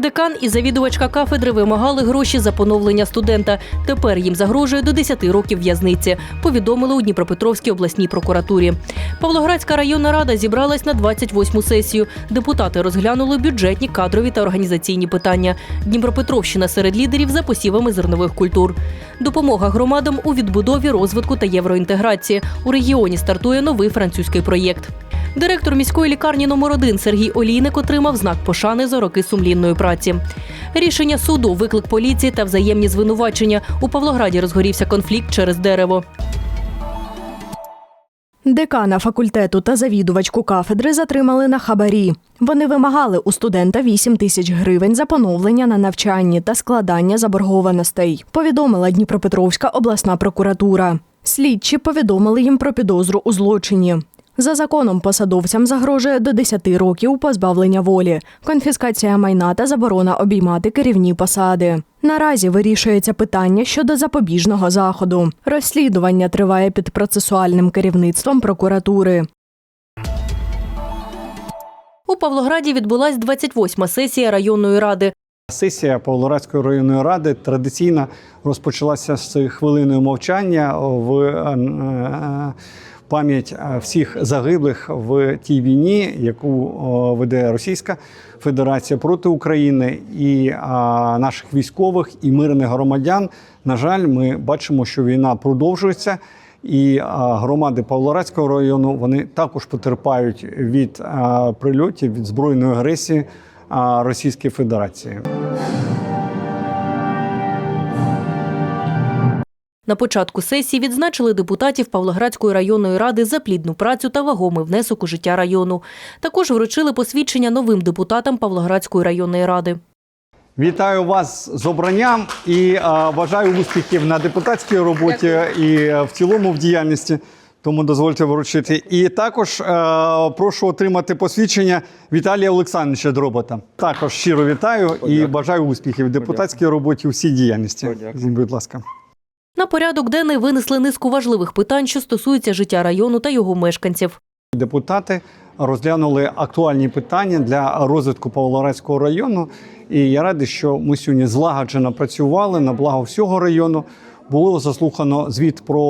Декан і завідувачка кафедри вимагали гроші за поновлення студента. Тепер їм загрожує до 10 років в'язниці. Повідомили у Дніпропетровській обласній прокуратурі. Павлоградська районна рада зібралась на 28-му сесію. Депутати розглянули бюджетні, кадрові та організаційні питання. Дніпропетровщина серед лідерів за посівами зернових культур. Допомога громадам у відбудові, розвитку та євроінтеграції. У регіоні стартує новий французький проєкт. Директор міської лікарні номер 1 Сергій Олійник отримав знак пошани за роки сумлінної праці. Рішення суду, виклик поліції та взаємні звинувачення. У Павлограді розгорівся конфлікт через дерево. Декана факультету та завідувачку кафедри затримали на хабарі. Вони вимагали у студента 8 тисяч гривень за поновлення на навчанні та складання заборгованостей. Повідомила Дніпропетровська обласна прокуратура. Слідчі повідомили їм про підозру у злочині. За законом посадовцям загрожує до 10 років позбавлення волі, конфіскація майна та заборона обіймати керівні посади. Наразі вирішується питання щодо запобіжного заходу. Розслідування триває під процесуальним керівництвом прокуратури. У Павлограді відбулась 28-ма сесія районної ради. Сесія Павлоградської районної ради традиційно розпочалася з хвилиною мовчання в е, е, пам'ять е, всіх загиблих в тій війні, яку е, веде Російська Федерація проти України і е, наших військових і мирних громадян. На жаль, ми бачимо, що війна продовжується. І громади Павлоградського району вони також потерпають від прильотів від збройної агресії Російської Федерації. На початку сесії відзначили депутатів Павлоградської районної ради за плідну працю та вагомий внесок у життя району. Також вручили посвідчення новим депутатам Павлоградської районної ради. Вітаю вас з обранням і е, бажаю успіхів на депутатській роботі і е, в цілому в діяльності. Тому дозвольте вручити. І також е, прошу отримати посвідчення Віталія Олександровича Дробота. Також щиро вітаю і бажаю успіхів в депутатській роботі у всій діяльності. Будь ласка. На порядок денний винесли низку важливих питань, що стосуються життя району та його мешканців. Депутати розглянули актуальні питання для розвитку Павлоградського району. І я радий, що ми сьогодні злагоджено працювали на благо всього району. Було заслухано звіт про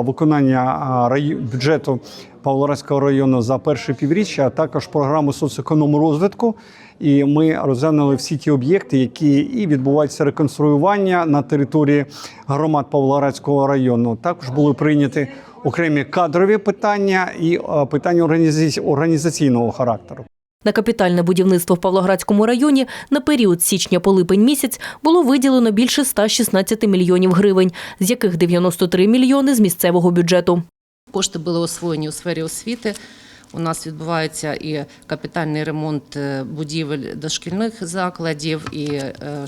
е, виконання е, бюджету Павлоградського району за перше півріччя, а також програму соцеконому розвитку. І ми розглянули всі ті об'єкти, які і відбуваються реконструювання на території громад Павлоградського району. Також були прийняті окремі кадрові питання і е, питання організаці- організаційного характеру. На капітальне будівництво в Павлоградському районі на період січня по липень місяць було виділено більше 116 мільйонів гривень, з яких 93 мільйони з місцевого бюджету. Кошти були освоєні у сфері освіти. У нас відбувається і капітальний ремонт е, будівель дошкільних закладів, і е, е,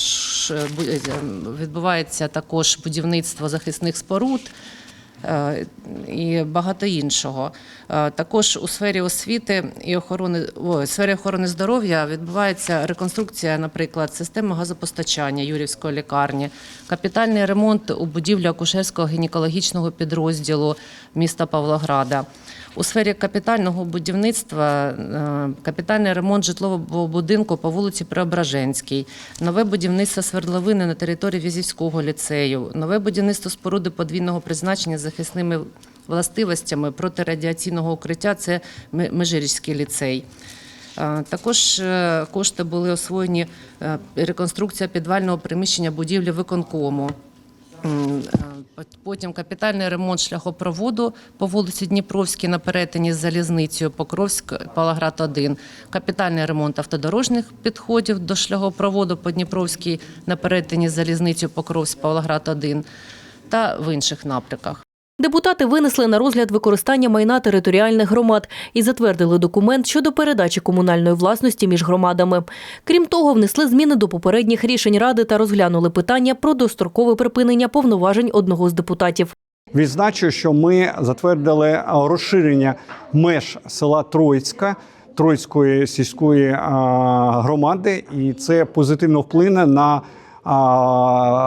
відбувається також будівництво захисних споруд. Е, І багато іншого. Е, Також у сфері освіти і охорони ой, сфері охорони здоров'я відбувається реконструкція, наприклад, системи газопостачання Юрівської лікарні, капітальний ремонт у будівлі акушерського гінекологічного підрозділу міста Павлограда. У сфері капітального будівництва е, капітальний ремонт житлового будинку по вулиці Преображенській, нове будівництво свердловини на території Візівського ліцею, нове будівництво споруди подвійного призначення з захисними властивостями протирадіаційного укриття це Межирічський ліцей. Також е, кошти були освоєні е, реконструкція підвального приміщення будівлі виконкому. Е, Потім капітальний ремонт шляхопроводу по вулиці Дніпровській на перетині з залізницею Покровськ, Палаград 1. Капітальний ремонт автодорожніх підходів до шляхопроводу по Дніпровській на перетині з залізницею Покровськ, Павлоград 1 та в інших напрямках. Депутати винесли на розгляд використання майна територіальних громад і затвердили документ щодо передачі комунальної власності між громадами. Крім того, внесли зміни до попередніх рішень ради та розглянули питання про дострокове припинення повноважень одного з депутатів. Відзначу, що ми затвердили е, розширення меж села Троїцька. Троїцької сільської е, громади, і це позитивно вплине на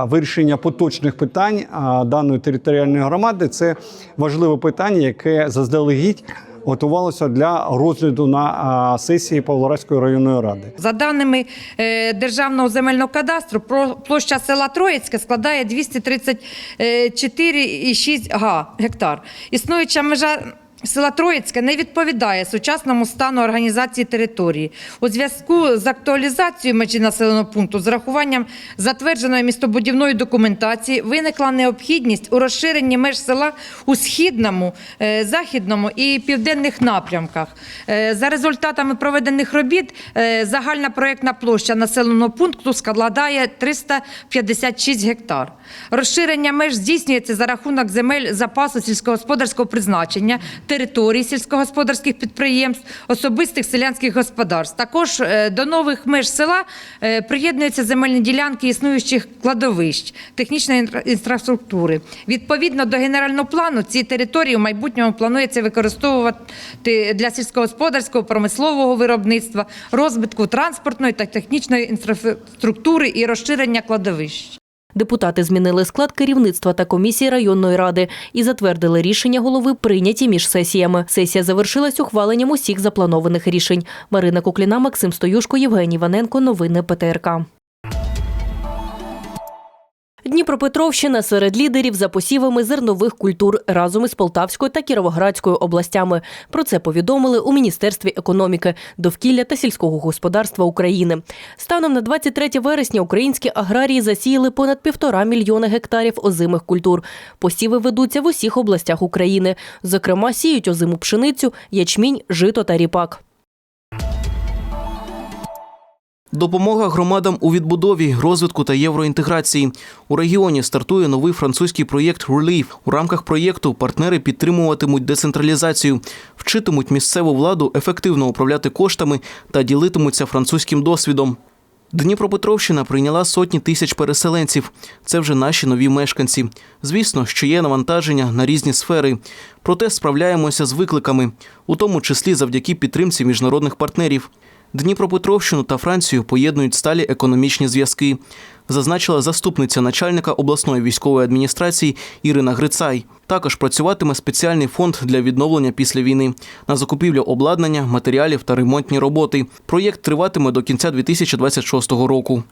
вирішення поточних питань даної територіальної громади. Це важливе питання, яке заздалегідь готувалося для розгляду на сесії Павлоградської районної ради. За даними е, Державного земельного кадастру, площа села Троїцьке складає 234,6 га гектар. Існуюча межа села Троїцьке не відповідає сучасному стану організації території. У зв'язку з актуалізацією межі населеного пункту з рахуванням затвердженої містобудівної документації виникла необхідність у розширенні меж села у східному, е, західному і південних напрямках. Е, За результатами проведених робіт е, загальна проєктна площа населеного пункту складає 356 гектар. Розширення меж здійснюється за рахунок земель запасу сільськогосподарського призначення, територій сільськогосподарських підприємств, особистих селянських господарств. Також е, до нових меж села е, приєднуються земельні ділянки існуючих кладовищ, технічної інфраструктури. Відповідно до генерального плану, ці території в майбутньому планується використовувати для сільськогосподарського промислового виробництва, розвитку транспортної та технічної інфраструктури і розширення кладовищ. Депутати змінили склад керівництва та комісії районної ради і затвердили рішення голови, прийняті між сесіями. Сесія завершилась ухваленням усіх запланованих рішень. Марина Кукліна, Максим Стоюшко, Євгеній Ваненко. Новини ПТРК. Дніпропетровщина серед лідерів за посівами зернових культур разом із Полтавською та Кіровоградською областями. Про це повідомили у Міністерстві економіки, довкілля та сільського господарства України. Станом на 23 вересня українські аграрії засіяли понад півтора мільйона гектарів озимих культур. Посіви ведуться в усіх областях України. Зокрема, сіють озиму пшеницю, ячмінь, жито та ріпак. Допомога громадам у відбудові, розвитку та євроінтеграції. У регіоні стартує новий французький проєкт Relief. У рамках проєкту партнери підтримуватимуть децентралізацію, вчитимуть місцеву владу ефективно управляти коштами та ділитимуться французьким досвідом. Дніпропетровщина прийняла сотні тисяч переселенців. Це вже наші нові мешканці. Звісно, що є навантаження на різні сфери. Проте справляємося з викликами, у тому числі завдяки підтримці міжнародних партнерів. Дніпропетровщину та Францію поєднують сталі економічні зв'язки, зазначила заступниця начальника обласної військової адміністрації Ірина Грицай. Також працюватиме спеціальний фонд для відновлення після війни на закупівлю обладнання, матеріалів та ремонтні роботи. Проєкт триватиме до кінця 2026 року.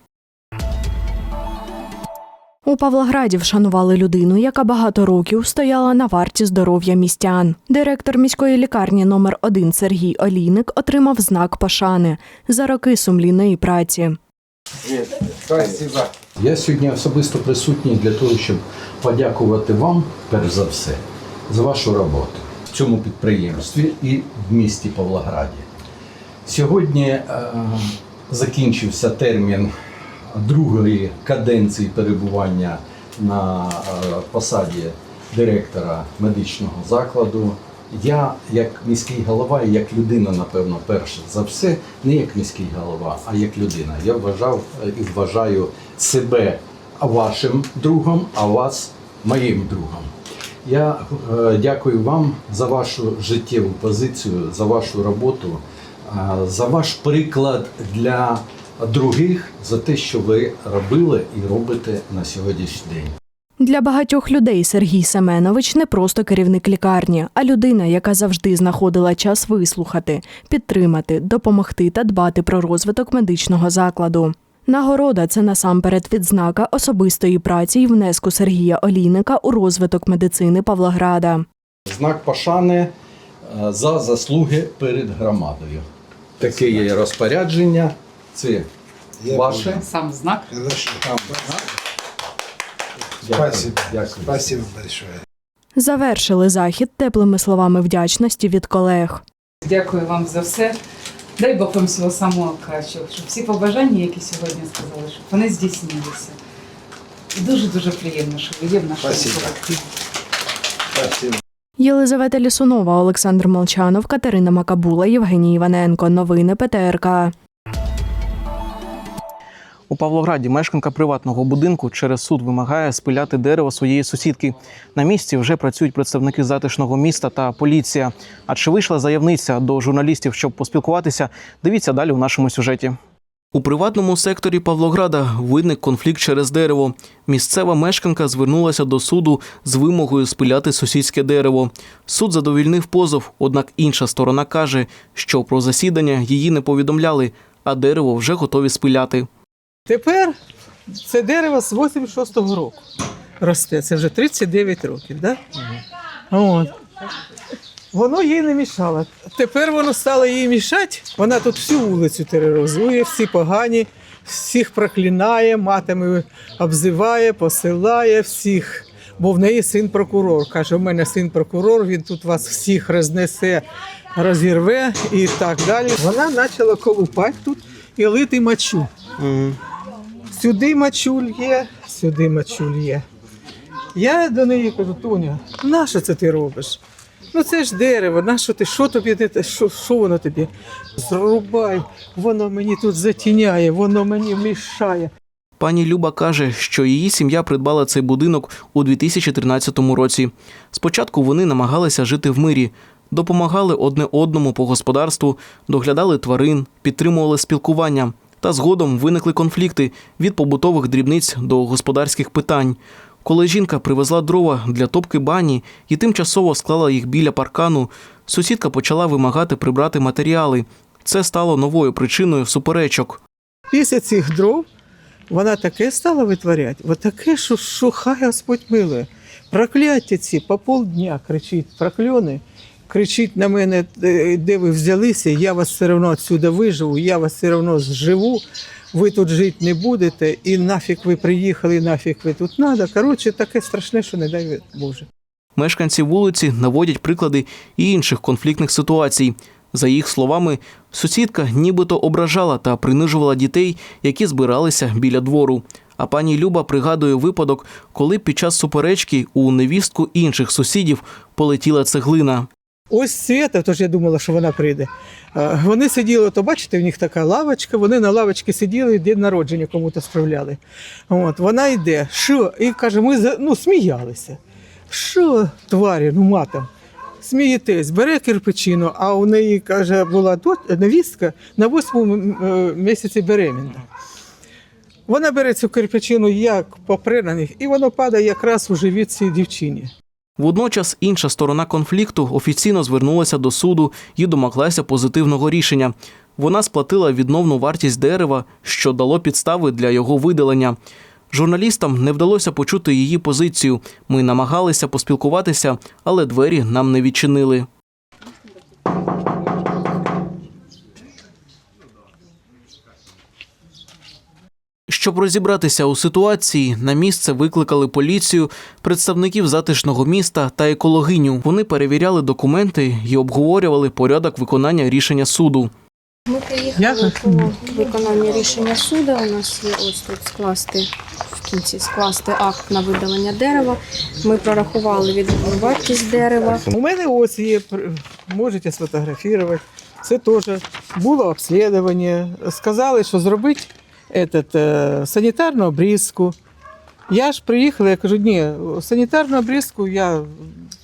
У Павлограді вшанували людину, яка багато років стояла на варті здоров'я містян. Директор міської лікарні номер 1 Сергій Олійник отримав знак пошани за роки сумлінної праці. Я сьогодні особисто присутній для того, щоб подякувати вам, перш за все, за вашу роботу в цьому підприємстві і в місті Павлограді. Сьогодні е, закінчився термін другої каденції перебування на е, посаді директора медичного закладу. Я, як міський голова, і як людина, напевно, перше за все, не як міський голова, а як людина. Я вважав е, і вважаю себе вашим другом, а вас моїм другом. Я е, дякую вам за вашу життєву позицію, за вашу роботу, за ваш приклад для других, за те, що ви робили і робите на сьогоднішній день. Для багатьох людей Сергій Семенович не просто керівник лікарні, а людина, яка завжди знаходила час вислухати, підтримати, допомогти та дбати про розвиток медичного закладу. Нагорода це насамперед відзнака особистої праці і внеску Сергія Олійника у розвиток медицини Павлограда. Знак пошани е, за заслуги перед громадою. Таке є розпорядження. Це ваше. Сам знак. Дякую. Спасибо. Дякую. Спасибо большое. Завершили захід теплими словами вдячності від колег. Дякую вам за все. Дай Бог вам всього самого кращого, щоб всі побажання, які сьогодні сказали, щоб вони здійснилися. І дуже-дуже приємно, що ви є в нашому колективі. Єлизавета Лісунова, Олександр Молчанов, Катерина Макабула, Євгеній Іваненко. Новини ПТРК. У Павлограді мешканка приватного будинку через суд вимагає спиляти дерево своєї сусідки. На місці вже працюють представники затишного міста та поліція. А чи вийшла заявниця до журналістів, щоб поспілкуватися? Дивіться далі у нашому сюжеті. У приватному секторі Павлограда виник конфлікт через дерево. Місцева мешканка звернулася до суду з вимогою спиляти сусідське дерево. Суд задовільнив позов, однак інша сторона каже, що про засідання її не повідомляли, а дерево вже готові спиляти. Тепер це дерево з 86-го року росте. Це вже 39 років, да? От. Воно їй не мішало. Тепер воно стало їй мішати. Вона тут всю вулицю тероризує, всі погані, всіх проклинає, матами обзиває, посилає всіх. Бо в неї син прокурор. Каже, у мене син прокурор, він тут вас всіх рознесе, розірве і так далі. Вона почала колупати тут і лити мочу. Сюди мачуль є, сюди мачуль є. Я до неї кажу, Тоня, нащо це ти робиш? Ну це ж дерево, нащо ти? Що тобі? Що, що воно тобі? Зрубай, воно мені тут затіняє, воно мені мішає. Пані Люба каже, що її сім'я придбала цей будинок у 2013 році. Спочатку вони намагалися жити в мирі, допомагали одне одному по господарству, доглядали тварин, підтримували спілкування. Та згодом виникли конфлікти від побутових дрібниць до господарських питань. Коли жінка привезла дрова для топки бані і тимчасово склала їх біля паркану, сусідка почала вимагати прибрати матеріали. Це стало новою причиною суперечок. Після цих дров вона таке стала витворяти, от таке, що, що хай Господь милує. Прокляття ці по полдня кричить прокльони, кричить на мене, «Де- ви взялися, я вас все одно відсюди виживу, я вас все одно зживу, ви тут жити не будете, і нафіг ви приїхали, нафіг ви тут надо. Коротше, таке страшне, що не дай Боже. Мешканці вулиці наводять приклади і інших конфліктних ситуацій. За їх словами, сусідка нібито ображала та принижувала дітей, які збиралися біля двору. А пані Люба пригадує випадок, коли під час суперечки у невістку інших сусідів полетіла цеглина. Ось Свята, тож я думала, що вона прийде. Вони сиділи, то бачите, в них така лавочка, вони на лавочці сиділи день народження кому-то справляли. От, вона йде, що? І каже, ми ну, сміялися. Що, тварі, ну матом? Смієтесь, бере кирпичину, а у неї, каже, була невістка на восьмому е, місяці беременна. Вона бере цю кирпичину як попре на них, і воно падає якраз у живіт цій дівчині. Водночас інша сторона конфлікту офіційно звернулася до суду і домоглася позитивного рішення. Вона сплатила відновну вартість дерева, що дало підстави для його видалення. Журналістам не вдалося почути її позицію. Ми намагалися поспілкуватися, але двері нам не відчинили. Щоб розібратися у ситуації, на місце викликали поліцію, представників затишного міста та екологиню. Вони перевіряли документи і обговорювали порядок виконання рішення суду. Ми приїхали по виконанню рішення суду. У нас є ось тут скласти в кінці скласти акт на видалення дерева. Ми прорахували відповідну вартість дерева. У мене ось є, можете сфотографувати. Це теж було обслідування. Сказали, що зробити этот, е, санітарну обрізку. Я ж приїхала, я кажу, ні, санітарну обрізку я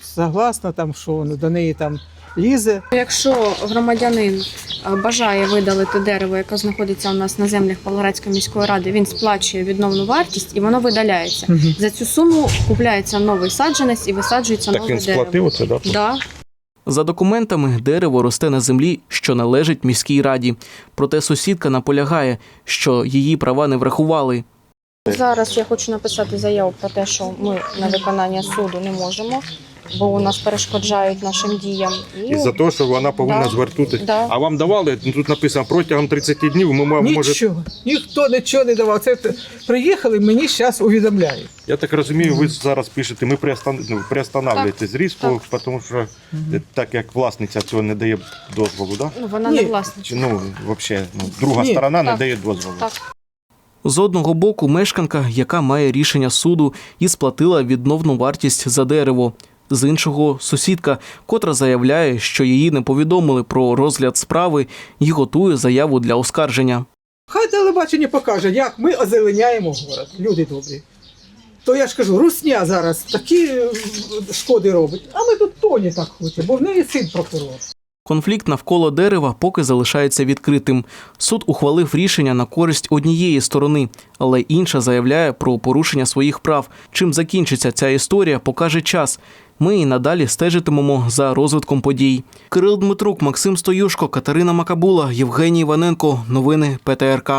согласна, там, що воно до неї там лізе. Якщо громадянин е, бажає видалити дерево, яке знаходиться у нас на землях Павлоградської міської ради, він сплачує відновну вартість і воно видаляється. За цю суму купляється новий саджанець і висаджується нове дерево. оце, да? Да. За документами, дерево росте на землі, що належить міській раді. Проте сусідка наполягає, що її права не врахували. Зараз я хочу написати заяву про те, що ми на виконання суду не можемо, бо у нас перешкоджають нашим діям. І за те, що вона повинна Да. звернутися. Да. А вам давали, ну, тут написано, протягом 30 днів ми ма- може. Нічого, ніхто нічого не давав. Це приїхали, мені зараз увідомляють. Я так розумію, ви зараз пишете, ми приостан... ну, приостанавлюєте зрізку, тому що е, так як власниця цього не дає дозволу, да? Ну, вона Ні. не власниця. Чи ну взагалі ну, друга Ні. сторона не Так. дає дозволу. Так. З одного боку, мешканка, яка має рішення суду і сплатила відновну вартість за дерево. З іншого сусідка, котра заявляє, що її не повідомили про розгляд справи і готує заяву для оскарження. Хай телебачення покаже, як ми озеленяємо город. Люди добрі. То я ж кажу, русня зараз такі е, шкоди робить, а ми тут тоні так хочемо, бо в неї син прокурор. Конфлікт навколо дерева поки залишається відкритим. Суд ухвалив рішення на користь однієї сторони, але інша заявляє про порушення своїх прав. Чим закінчиться ця історія, покаже час. Ми і надалі стежитимемо за розвитком подій. Кирил Дмитрук, Максим Стоюшко, Катерина Макабула, Євгеній Іваненко. Новини ПТРК.